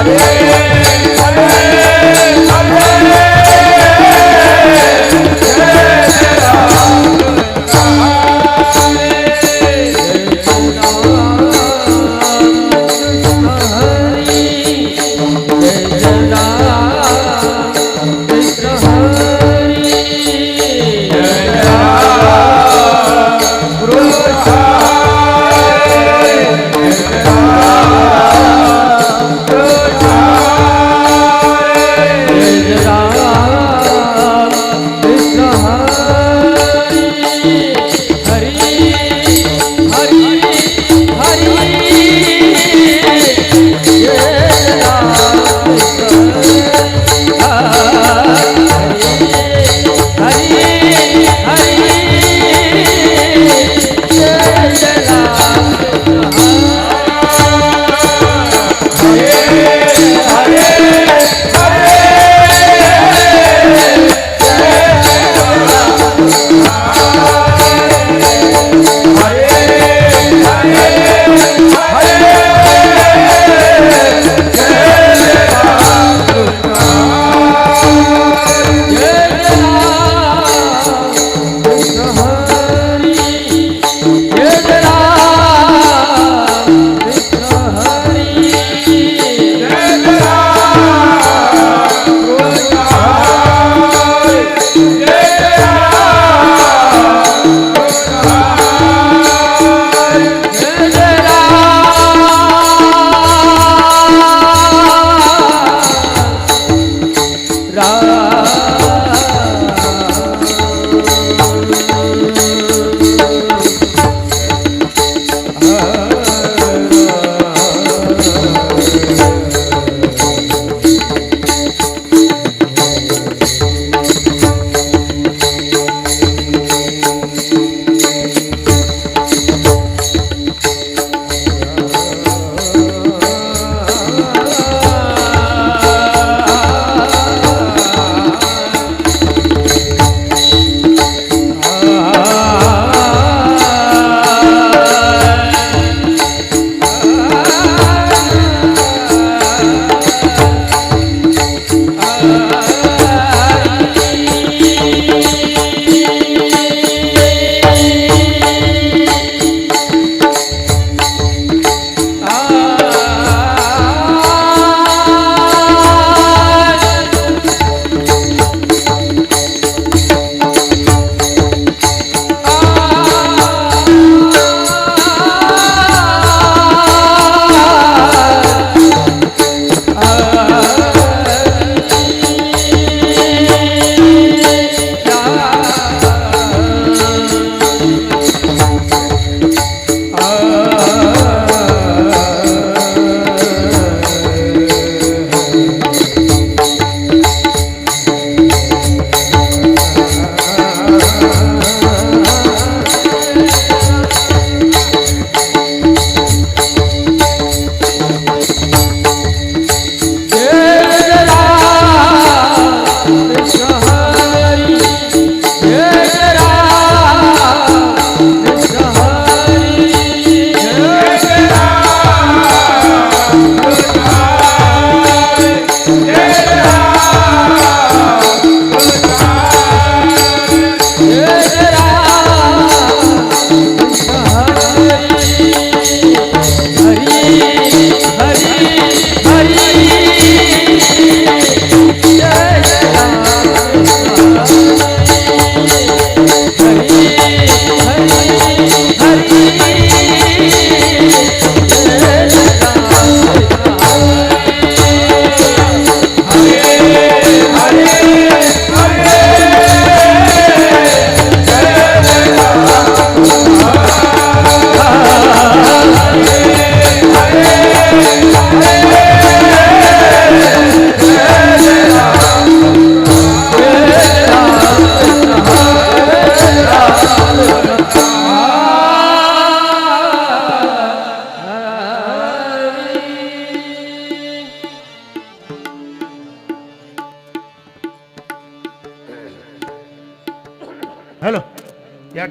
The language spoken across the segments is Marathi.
Hare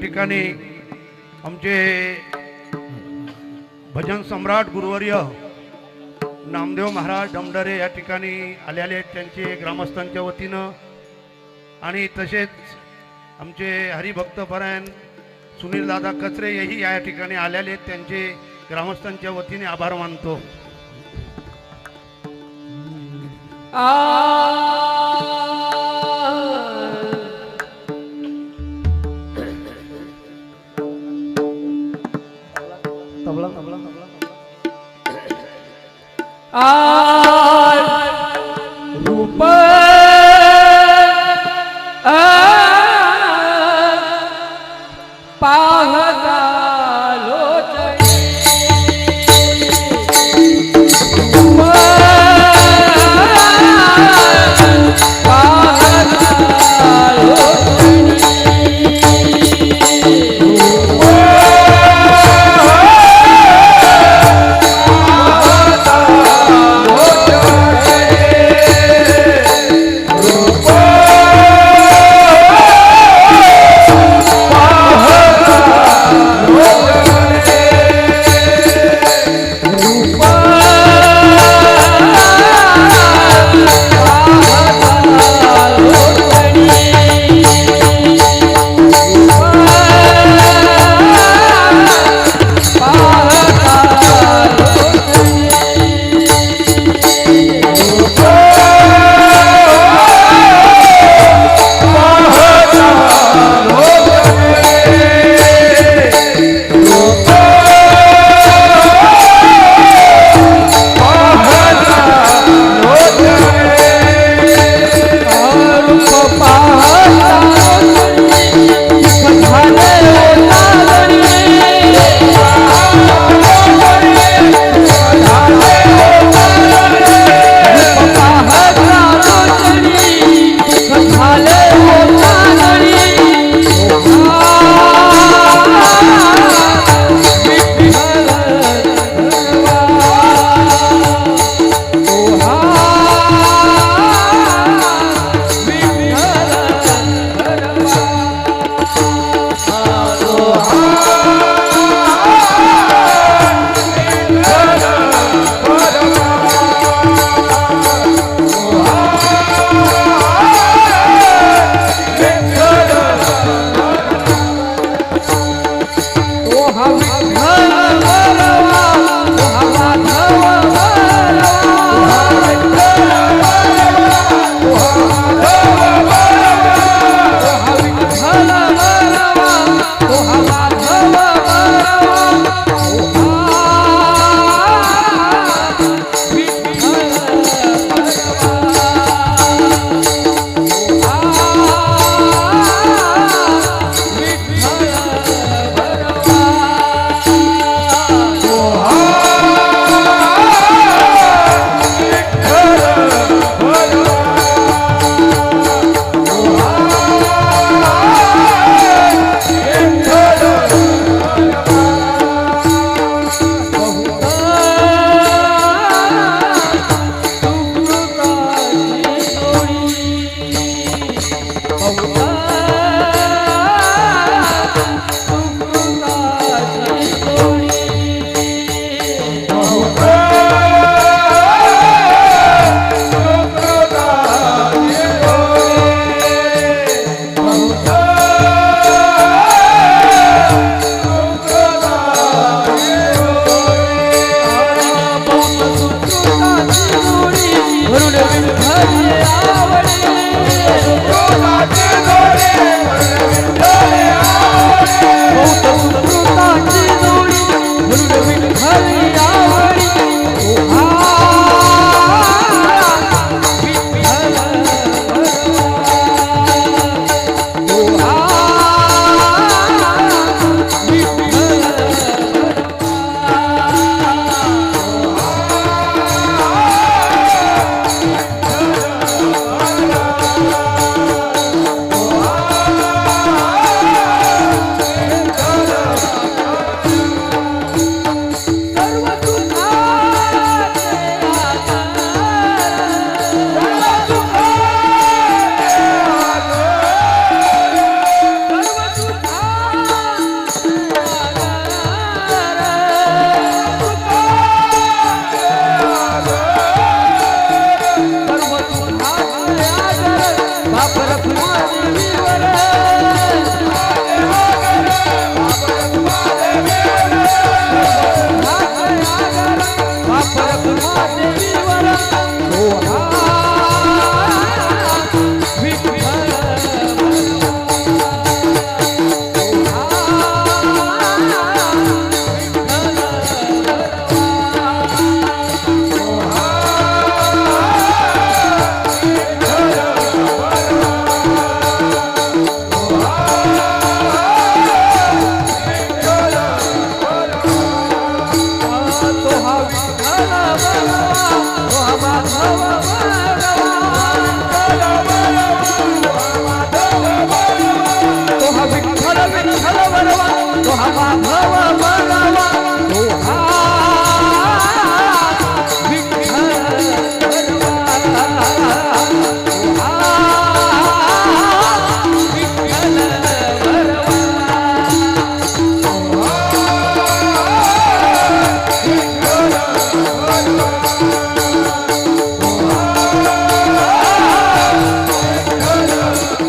ठिकाणी आमचे भजन सम्राट गुरुवर्य नामदेव महाराज डमडरे या ठिकाणी आलेले आहेत. त्यांचे ग्रामस्थांच्या वतीनं. आणि तसेच आमचे हरिभक्तपरायण सुनील दादा कचरे हेही या ठिकाणी आलेले आहेत. त्यांचे ग्रामस्थांच्या वतीने आभार मानतो. आ આ રૂપા